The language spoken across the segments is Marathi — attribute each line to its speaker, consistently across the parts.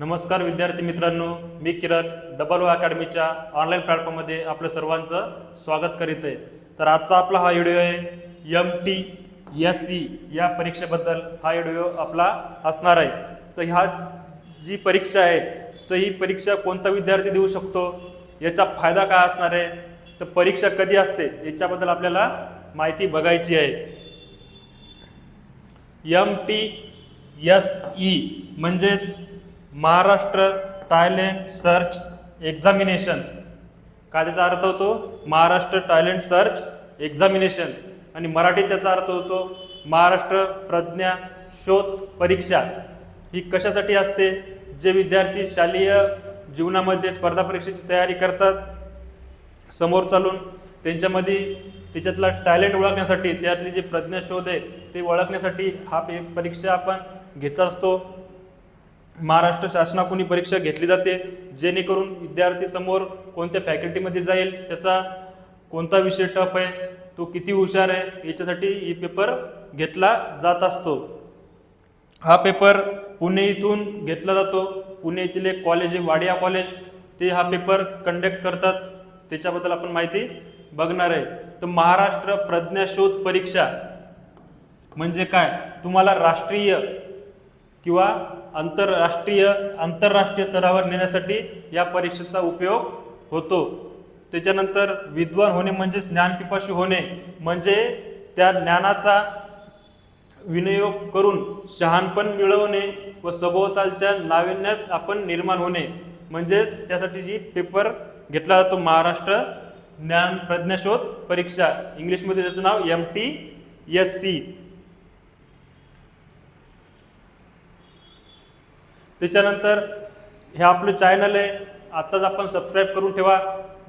Speaker 1: नमस्कार विद्यार्थी मित्रांनो मी किरण डबल ओ अकॅडमीच्या ऑनलाईन प्लॅटफॉर्ममध्ये आपलं सर्वांचं स्वागत करीत आहे. तर आजचा आपला हा व्हिडिओ आहे एम टी एस सी या परीक्षेबद्दल हा व्हिडिओ आपला असणार आहे. तर ह्या जी परीक्षा आहे तर ही परीक्षा कोणता विद्यार्थी देऊ शकतो याचा फायदा काय असणार आहे तर परीक्षा कधी असते याच्याबद्दल आपल्याला माहिती बघायची आहे. एम टी एस ई म्हणजेच महाराष्ट्र टॅलेंट सर्च एक्झामिनेशन. काय त्याचा अर्थ होतो महाराष्ट्र टॅलेंट सर्च एक्झामिनेशन. आणि मराठीत त्याचा अर्थ होतो महाराष्ट्र प्रज्ञा शोध परीक्षा. ही कशासाठी असते? जे विद्यार्थी शालेय जीवनामध्ये स्पर्धा परीक्षेची तयारी करतात समोर चालून त्यांच्यामध्ये त्याच्यातला टॅलेंट ओळखण्यासाठी त्यातली जी प्रज्ञाशोध आहे ते ओळखण्यासाठी हा पे परीक्षा आपण घेत असतो. महाराष्ट्र शासनाकडून परीक्षा घेतली जाते. जेणेकरून विद्यार्थी समोर कोणत्या फॅकल्टीमध्ये जाईल त्याचा कोणता विषय टफ आहे तो किती हुशार आहे याच्यासाठी ही पेपर घेतला जात असतो. हा पेपर पुणे इथून घेतला जातो. पुणे येथील एक कॉलेज आहे वाडिया कॉलेज. ते हा पेपर कंडक्ट करतात. त्याच्याबद्दल आपण माहिती बघणार आहे. तर महाराष्ट्र प्रज्ञाशोध परीक्षा म्हणजे काय? तुम्हाला राष्ट्रीय किंवा आंतरराष्ट्रीय आंतरराष्ट्रीय स्तरावर नेण्यासाठी या परीक्षेचा उपयोग होतो. त्याच्यानंतर विद्वान होणे म्हणजेच ज्ञानपिपाशी होणे म्हणजे त्या ज्ञानाचा विनियोग करून शहाणपण मिळवणे व सभोवतालच्या नाविन्यात आपण निर्माण होणे. म्हणजेच त्यासाठी जी पेपर घेतला जातो महाराष्ट्र ज्ञान प्रज्ञाशोध परीक्षा. इंग्लिशमध्ये त्याचं नाव एम टी एस सी त्याच्यानंतर हे आपलं चॅनल आहे. आत्ताच आपण सबस्क्राईब करून ठेवा.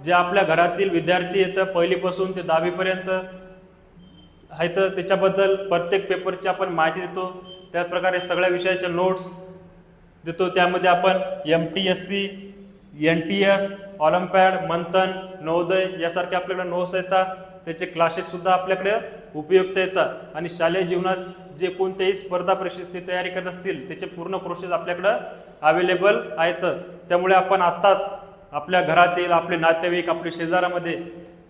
Speaker 1: जे आपल्या घरातील विद्यार्थी येतं पहिलीपासून ते दहावीपर्यंत आहे तर त्याच्याबद्दल प्रत्येक पेपरची आपण माहिती देतो. त्याचप्रकारे सगळ्या विषयाच्या नोट्स देतो. त्यामध्ये आपण M T S C N T S olympiad Manthan Navodaya यासारखे आपल्याकडे नोट्स येतात. त्याचे क्लासेससुद्धा आपल्याकडे उपयुक्त येतात. आणि शालेय जीवनात जे कोणत्याही स्पर्धा परीक्षेची तयारी करत असतील त्याचे पूर्ण प्रोसेस आपल्याकडं अवेलेबल आहेत. त्यामुळे आपण आत्ताच आपल्या घरातील आपले नातेवाईक आपल्या शेजारामध्ये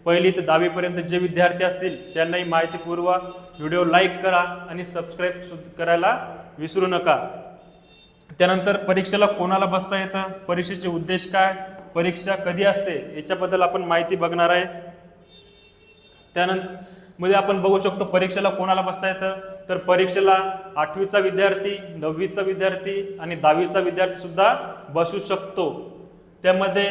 Speaker 1: पहिली ते दहावीपर्यंत जे विद्यार्थी असतील त्यांनाही माहितीपूर्व व्हिडिओ लाईक करा आणि सबस्क्राईब करायला विसरू नका. त्यानंतर परीक्षेला कोणाला बसता येतं? परीक्षेचे उद्देश काय? परीक्षा कधी असते? याच्याबद्दल आपण माहिती बघणार आहे. त्यानंतर मध्ये आपण बघू शकतो परीक्षेला कोणाला बसता येतं? तर परीक्षेला आठवीचा विद्यार्थी नववीचा विद्यार्थी आणि दहावीचा विद्यार्थी सुद्धा बसू शकतो. त्यामध्ये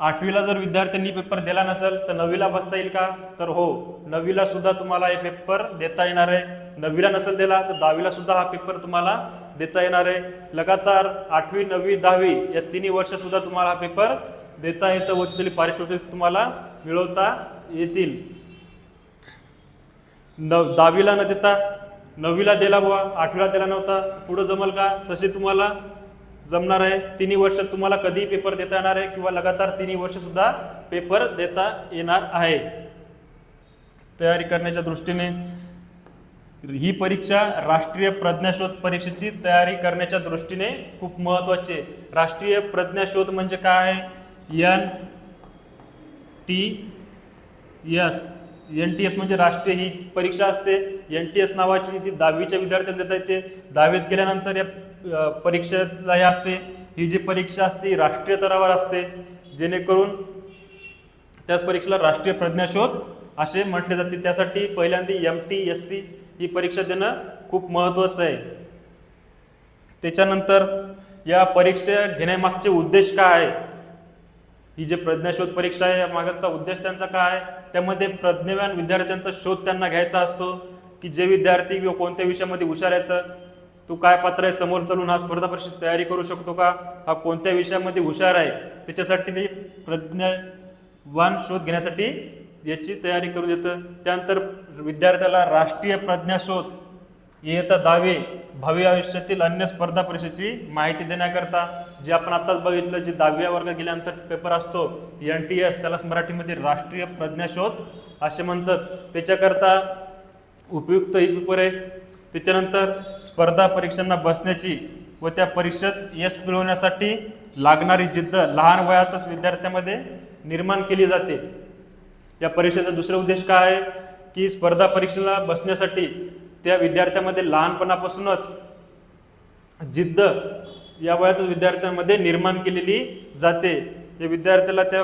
Speaker 1: आठवीला जर विद्यार्थ्यांनी पेपर दिला नसेल तर नववीला बसता येईल का? तर हो नववीला सुद्धा तुम्हाला हे पेपर देता येणार आहे. नववीला नसेल दिला तर दहावीला सुद्धा हा पेपर तुम्हाला देता येणार आहे. लगातार आठवी नववी दहावी या तिन्ही वर्ष सुद्धा तुम्हाला हा पेपर देता येतं व तिथली पारितोषिक तुम्हाला मिळवता येतील. नव दहावीला न देता नववीला दिला बुवा आठवीला दिला नव्हता पुढं जमल का? तसे तुम्हाला जमणार आहे. तिन्ही वर्ष तुम्हाला कधीही पेपर देता येणार आहे किंवा लगातार तिन्ही वर्षसुद्धा पेपर देता येणार आहे. तयारी करण्याच्या दृष्टीने ही परीक्षा राष्ट्रीय प्रज्ञाशोध परीक्षेची तयारी करण्याच्या दृष्टीने खूप महत्त्वाची आहे. राष्ट्रीय प्रज्ञाशोध म्हणजे काय? आहे N T S N T S म्हणजे राष्ट्रीय ही परीक्षा असते. एन टी एस नावाची ती दहावीच्या विद्यार्थ्यांना देता येते दहावीत गेल्यानंतर या परीक्षेला हे असते. ही जी परीक्षा असते ही राष्ट्रीय स्तरावर असते. जेणेकरून त्याच परीक्षेला राष्ट्रीय प्रज्ञाशोध असे म्हटले जाते. त्यासाठी पहिल्यांदा एम टी एस सी ही परीक्षा देणं खूप महत्त्वाचं आहे. त्याच्यानंतर या परीक्षा घेण्यामागचे उद्देश काय आहे? ही जे प्रज्ञाशोध परीक्षा आहे या मागचा उद्देश त्यांचा काय आहे? त्यामध्ये प्रज्ञावान विद्यार्थ्यांचा शोध त्यांना घ्यायचा असतो की जे विद्यार्थी किंवा कोणत्या विषयामध्ये हुशार येतं तू काय पात्र आहे समोर चालून हा स्पर्धा परीक्षेत तयारी करू शकतो का? हा कोणत्या विषयामध्ये हुशार आहे? त्याच्यासाठी ते प्रज्ञावान शोध घेण्यासाठी याची तयारी करू देतं. त्यानंतर विद्यार्थ्याला राष्ट्रीय प्रज्ञाशोध इयत्ता दहावी भावी आयुष्यातील अन्य स्पर्धा परीक्षेची माहिती देण्याकरता जे आपण आताच बघितलं जे दहाव्या वर्ग गेल्यानंतर पेपर असतो एन टी एस त्यालाच मराठीमध्ये राष्ट्रीय प्रज्ञाशोध असे म्हणतात. त्याच्याकरता उपयुक्त ही पेपर आहे. त्याच्यानंतर स्पर्धा परीक्षांना बसण्याची व त्या परीक्षेत यश मिळवण्यासाठी लागणारी जिद्द लहान वयातच विद्यार्थ्यामध्ये निर्माण केली जाते. या परीक्षेचा दुसरा उद्देश काय आहे? की स्पर्धा परीक्षेला बसण्यासाठी त्या विद्यार्थ्यामध्ये लहानपणापासूनच जिद्द या वयातच विद्यार्थ्यांमध्ये निर्माण केलेली जाते. या विद्यार्थ्याला त्या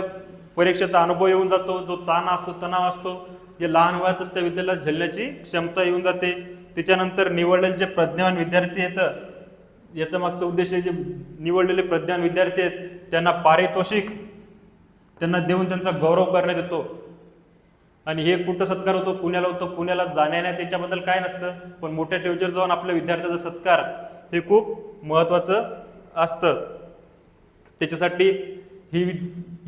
Speaker 1: परीक्षेचा अनुभव येऊन जातो जो ताण असतो तणाव असतो हे लहान वयातच त्या विद्यार्थ्याला झेलण्याची क्षमता येऊन जाते. त्याच्यानंतर निवडलेले जे प्रज्ञान विद्यार्थी येतं याचा मागचा उद्देश आहे जे निवडलेले प्रज्ञान विद्यार्थी आहेत त्यांना पारितोषिक त्यांना देऊन त्यांचा गौरव करण्यात येतो. आणि हे कुठं सत्कार होतो पुण्याला होतो पुण्याला जाण्याण्याचं याच्याबद्दल काय नसतं पण मोठ्या टीचर जाऊन आपल्या विद्यार्थ्याचा सत्कार हे खूप महत्त्वाचं असतं. त्याच्यासाठी ही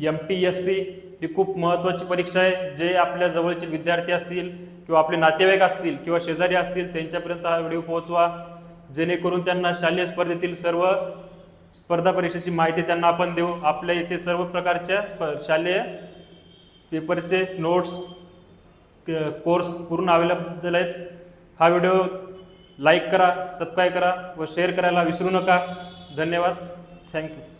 Speaker 1: एम टी एस सी ही खूप महत्त्वाची परीक्षा आहे. जे आपल्या जवळचे विद्यार्थी असतील किंवा आपले नातेवाईक असतील किंवा शेजारी असतील त्यांच्यापर्यंत हा व्हिडिओ पोहोचवा. जेणेकरून त्यांना शालेय स्पर्धेतील सर्व स्पर्धा परीक्षेची माहिती त्यांना आपण देऊ. आपल्या इथे सर्व प्रकारच्या स्प शालेय पेपरचे नोट्स कोर्स पूर्ण अवेलेबल आहेत. हा व्हिडिओ लाईक करा सबस्क्राईब करा व शेअर करायला विसरू नका. धन्यवाद. थँक्यू